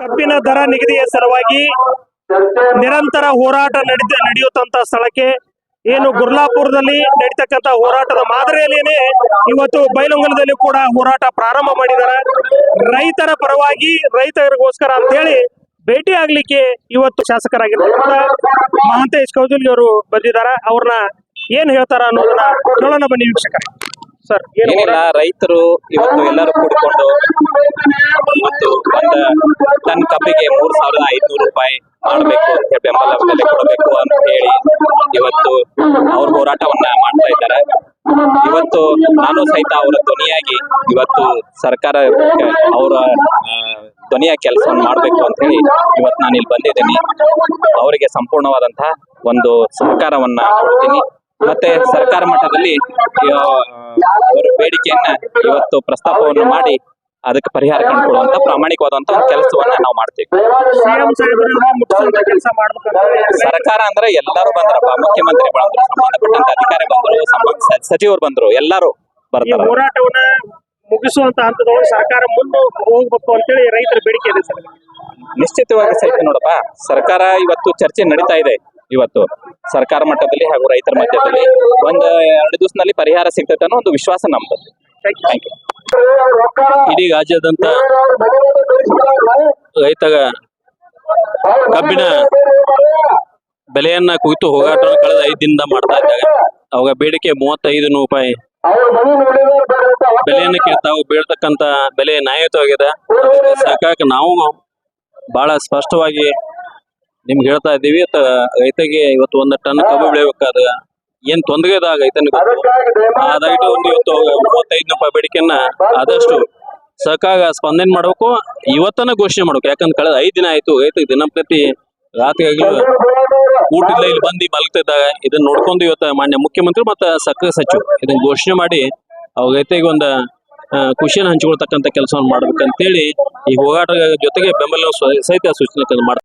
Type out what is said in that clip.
ಕಬ್ಬಿನ ದರ ನಿಗದಿಯ ಸಲುವಾಗಿ ನಿರಂತರ ಹೋರಾಟ ನಡೆದ ನಡೆಯುತ್ತಂತ ಸ್ಥಳಕ್ಕೆ ಏನು ಗುರ್ಲಾಪುರದಲ್ಲಿ ನಡೀತಕ್ಕಂತ ಹೋರಾಟದ ಮಾದರಿಯಲ್ಲೇನೆ ಇವತ್ತು ಬೈಲಂಗಲದಲ್ಲಿ ಕೂಡ ಹೋರಾಟ ಪ್ರಾರಂಭ ಮಾಡಿದ್ದಾರೆ. ರೈತರ ಪರವಾಗಿ ರೈತರಿಗೋಸ್ಕರ ಅಂತ ಹೇಳಿ ಭೇಟಿ ಆಗ್ಲಿಕ್ಕೆ ಇವತ್ತು ಶಾಸಕರಾಗಿರ್ತಕ್ಕಂಥ ಮಹಾಂತೇಶ್ ಕೌಜಲ್ಗಿ ಅವರು ಬಂದಿದ್ದಾರೆ. ಅವ್ರನ್ನ ಏನ್ ಹೇಳ್ತಾರ ಅನ್ನೋದನ್ನ ಕೇಳೋಣ ಬನ್ನಿ ವೀಕ್ಷಕರೇ. ಸರ್ ಏನು ಏನಿಲ್ಲ ರೈತರು ಇವತ್ತು ಎಲ್ಲರೂ ಕೂಡಿಕೊಂಡು ಟನ್ ಕಬ್ಬಿಗೆ ಮೂರ್ ಸಾವಿರದ ಐದ್ನೂರು ರೂಪಾಯಿ ಮಾಡಬೇಕು ಅಂತ ಬೆಂಬಲ ಬೆಲೆ ಕೊಡಬೇಕು ಅಂತ ಹೇಳಿ ಇವತ್ತು ಅವ್ರ ಹೋರಾಟವನ್ನ ಮಾಡ್ತಾ ಇದ್ದಾರೆ. ಇವತ್ತು ನಾನು ಸಹಿತ ಅವರ ಧ್ವನಿಯಾಗಿ ಇವತ್ತು ಸರ್ಕಾರ ಅವರ ಧ್ವನಿಯ ಕೆಲಸವನ್ನು ಮಾಡಬೇಕು ಅಂತ ಹೇಳಿ ಇವತ್ತು ನಾನು ಇಲ್ಲಿ ಬಂದಿದ್ದೀನಿ. ಅವರಿಗೆ ಸಂಪೂರ್ಣವಾದಂತಹ ಒಂದು ಸಹಕಾರವನ್ನ ಕೊಡ್ತೀನಿ. ಮತ್ತೆ ಸರ್ಕಾರ ಮಟ್ಟದಲ್ಲಿ ಅವರ ಬೇಡಿಕೆಯನ್ನ ಇವತ್ತು ಪ್ರಸ್ತಾಪವನ್ನು ಮಾಡಿ ಅದಕ್ಕೆ ಪರಿಹಾರ ಕಂಡುಕೊಳ್ಳುವಂತ ಪ್ರಾಮಾಣಿಕವಾದಂತ ಒಂದು ಕೆಲಸವನ್ನ ನಾವು ಮಾಡ್ತೀವಿ. ಸರ್ಕಾರ ಅಂದ್ರೆ ಎಲ್ಲರೂ ಬಂದ್ರಪ್ಪ ಮುಖ್ಯಮಂತ್ರಿ ಬಂದ್ರು ಸಂಬಂಧಪಟ್ಟಂತ ಅಧಿಕಾರಿ ಬಂದ್ರು ಸಚಿವರು ಬಂದ್ರು ಎಲ್ಲರೂ ಬರ್ತಾರೆ. ಹೋರಾಟವನ್ನ ಮುಗಿಸುವಂತ ಹಂತದೊಳಗೆ ಸರ್ಕಾರ ಮುಂದೆ ಹೋಗ್ಬೇಕು ಅಂತೇಳಿ ರೈತರ ಬೇಡಿಕೆ ಇದೆ ಸರ್. ನಿಶ್ಚಿತವಾಗಿ ಸಹಿತ ನೋಡಪ್ಪ. ಸರ್ಕಾರ ಇವತ್ತು ಚರ್ಚೆ ನಡೀತಾ ಇದೆ ಇವತ್ತು. ಸರ್ಕಾರ ಮಟ್ಟದಲ್ಲಿ ಹಾಗೂ ರೈತರ ಮಧ್ಯದಲ್ಲಿ ಒಂದು ಎರಡು ದಿವಸದಲ್ಲಿ ಪರಿಹಾರ ಸಿಗ್ತೈತೆ ಅನ್ನೋ ಒಂದು ವಿಶ್ವಾಸ ನಮ್ದು. ಇಡೀ ರಾಜ್ಯಾದ್ಯಂತ ರೈತ ಕಬ್ಬಿನ ಬೆಲೆಯನ್ನ ಕುರಿತು ಹೋಗಾಟ ಕಳೆದ ಐದು ದಿನದಿಂದ ಮಾಡ್ತಾ ಇದ್ದಾಗ ಅವಾಗ ಬೇಡಿಕೆ ಮೂವತ್ತೈದು ರೂಪಾಯಿ. ಬೆಲೆಯನ್ನು ಕೇಳ್ತಾವು ಬೀಳ್ತಕ್ಕಂತ ಬೆಲೆ ನ್ಯಾಯಯುತವಾಗಿದೆ ಸರ್ಕಾರಕ್ಕೆ ನಾವು ಬಹಳ ಸ್ಪಷ್ಟವಾಗಿ ನಿಮ್ಗೆ ಹೇಳ್ತಾ ಇದ್ದೀವಿ ರೈತಗೆ ಇವತ್ತು ಒಂದು ಟನ್ ಕಬ್ಬು ಬೆಳಿಬೇಕಾದ್ರೆ ಏನ್ ತೊಂದರೆ ಇದೆ ಆ ರೈತನಿಗೆ ಗೊತ್ತು. ಅದಾಗಿಟ್ಟು ಒಂದು ಇವತ್ತು ಮೂವತ್ತೈದು ರೂಪಾಯಿ ಬೇಡಿಕೆಯನ್ನ ಆದಷ್ಟು ಸರ್ಕಾರ ಸ್ಪಂದನೆ ಮಾಡಬೇಕು ಇವತ್ತನ ಘೋಷಣೆ ಮಾಡ್ಬೇಕು ಯಾಕಂದ್ರೆ ಕಳೆದ ಐದು ದಿನ ಆಯ್ತು ದಿನ ದಿನಂಪ್ರತಿ ರಾತ್ರಿ ಊಟ ಇಲ್ಲ, ಇಲ್ಲಿ ಬಂದು ಮಲಗ್ತಿದ್ದಾಗ ಇದನ್ನ ನೋಡ್ಕೊಂಡು ಇವತ್ತು ಮಾನ್ಯ ಮುಖ್ಯಮಂತ್ರಿ ಮತ್ತೆ ಸಕ್ಕರೆ ಸಚಿವ ಇದನ್ನ ಘೋಷಣೆ ಮಾಡಿ ಅವ್ರ ರೈತರಿಗೆ ಒಂದು ಖುಷಿಯನ್ನು ಹಂಚಿಕೊಳ್ತಕ್ಕಂಥ ಕೆಲಸವನ್ನು ಮಾಡ್ಬೇಕಂತೇಳಿ ಈ ಹೋಗಾಟ ಜೊತೆಗೆ ಬೆಂಬಲ ಸಹಿತ ಸೂಚನೆ ಮಾಡ್ತಾರೆ